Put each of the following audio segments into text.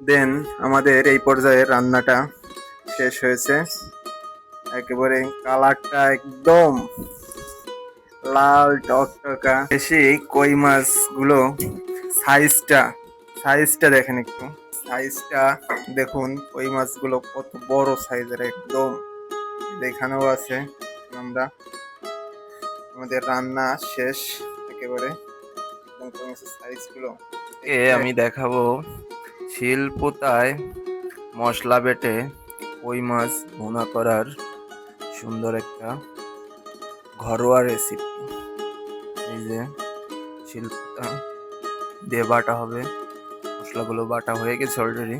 দেন আমাদের এই পর্যায়ে রান্নাটা শেষ হয়েছে। একেবারে কালারটা একদম লাল টকটকা। বেশি কই মাছগুলো সাইজটা সাইজটা দেখেন একটু। সাইজটা দেখুন, কই মাছগুলো কত বড় সাইজের একদম। দেখানো আছে আমরা। আমাদের রান্না শেষ একেবারে। সাইজগুলো এ আমি দেখাবো। শিলপোতায় মশলা বেটে কই মাছ ভুনা করার সুন্দর একটা ঘরোয়া রেসিপি এই যে শিলপোতা, দিয়ে বাটা হবে। মশলাগুলো বাটা হয়ে গেছে অলরেডি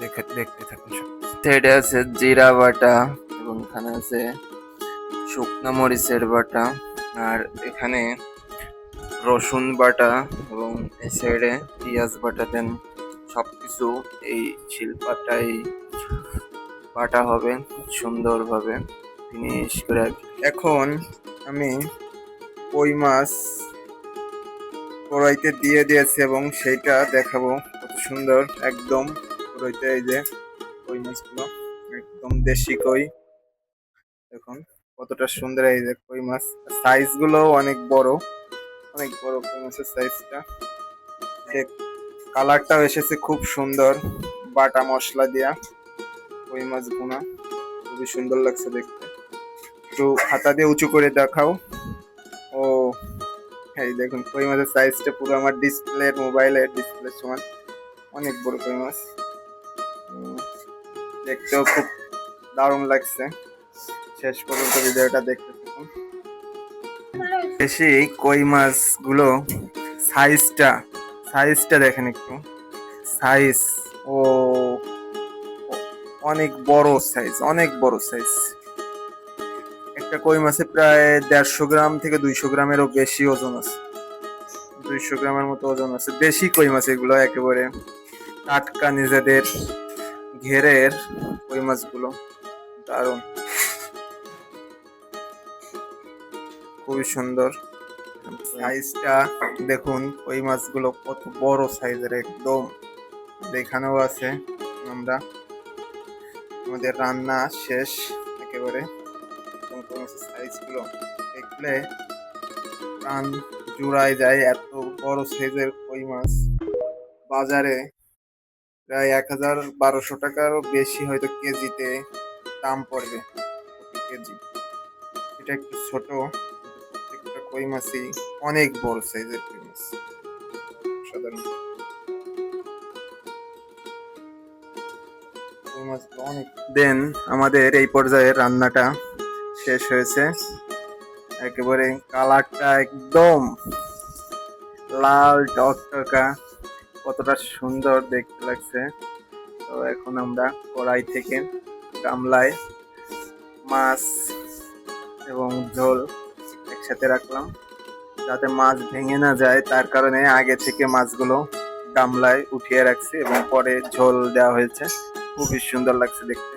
দেখে, দেখতে থাকুন সাইডে আছে জিরা বাটা, এবং এখানে আছে শুকনো মরিচের বাটা। আর এখানে রসুন বাটা এবং এই সাইডে পেঁয়াজ বাটা দেন সবকিছু এই শিল্পাটাই বাটা হবে সুন্দরভাবে ফিনিশ করে এখন আমি কই মাছ কড়াইতে দিয়ে দিয়েছি এবং সেইটা দেখাবো কত সুন্দর একদম কড়াইতে এই যে কই মাছগুলো, একদম দেশি কই। দেখুন কতটা সুন্দর এই যে কই মাছ। সাইজগুলো অনেক বড়। অনেক বড় কই মাছের সাইজটা কালারটাও এসেছে খুব সুন্দর, বাটা মশলা দিয়া। কই মাছ ভুনা, খুবই সুন্দর লাগছে দেখতে। একটু হাতা দিয়ে উঁচু করে দেখাও। ও, এই দেখুন কই মাছের সাইজটা পুরো আমার ডিসপ্লের মোবাইলের ডিসপ্লের সমান। অনেক বড় কই মাছ। দেখতেও খুব দারুণ লাগছে। শেষ পর্যন্ত ভিডিওটা দেখতে থাকুন এই কই মাছগুলো সাইজটা সাইজটা দেখেন একটু। সাইজ ও, অনেক বড় সাইজ অনেক বড় সাইজ একটা কই মাছে প্রায় দেড়শো গ্রাম থেকে দুইশো গ্রামেরও বেশি ওজন আছে। দুইশো গ্রামের মতো ওজন আছে। দেশি কই মাছ এগুলো একেবারে টাটকা নিজেদের ঘেরের কই মাছগুলো। দারুণ। খুবই সুন্দর। সাইজটা দেখুন কই মাছগুলো কত বড় সাইজের একদম। দেখানো আছে, আমরা। আমাদের রান্না শেষ একেবারে। সাইজগুলো দেখলে প্রাণ জুড়ায় যায় এত বড় সাইজের কই মাছ। বাজারে প্রায় এক হাজার বারোশো টাকারও বেশি হয়তো কেজিতে দাম পড়বে। কেজি। এটা একটু ছোট। কই অনেক বড় সাইজের কই মাছ। সাধারণ। দেন, আমাদের এই পর্যায়ে রান্নাটা শেষ হয়েছে। একেবারে কালারটা একদম লাল টকটকা। কতটা সুন্দর দেখতে লাগছে। তো এখন আমরা কড়াই থেকে গামলায় মাছ এবং ঝোল একসাথে রাখলাম, যাতে মাছ ভেঙে না যায়। তার কারণে আগে থেকে মাছগুলো গামলায় উঠিয়ে রাখছি এবং পরে ঝোল দেওয়া হয়েছে। খুবই সুন্দর লাগছে দেখতে।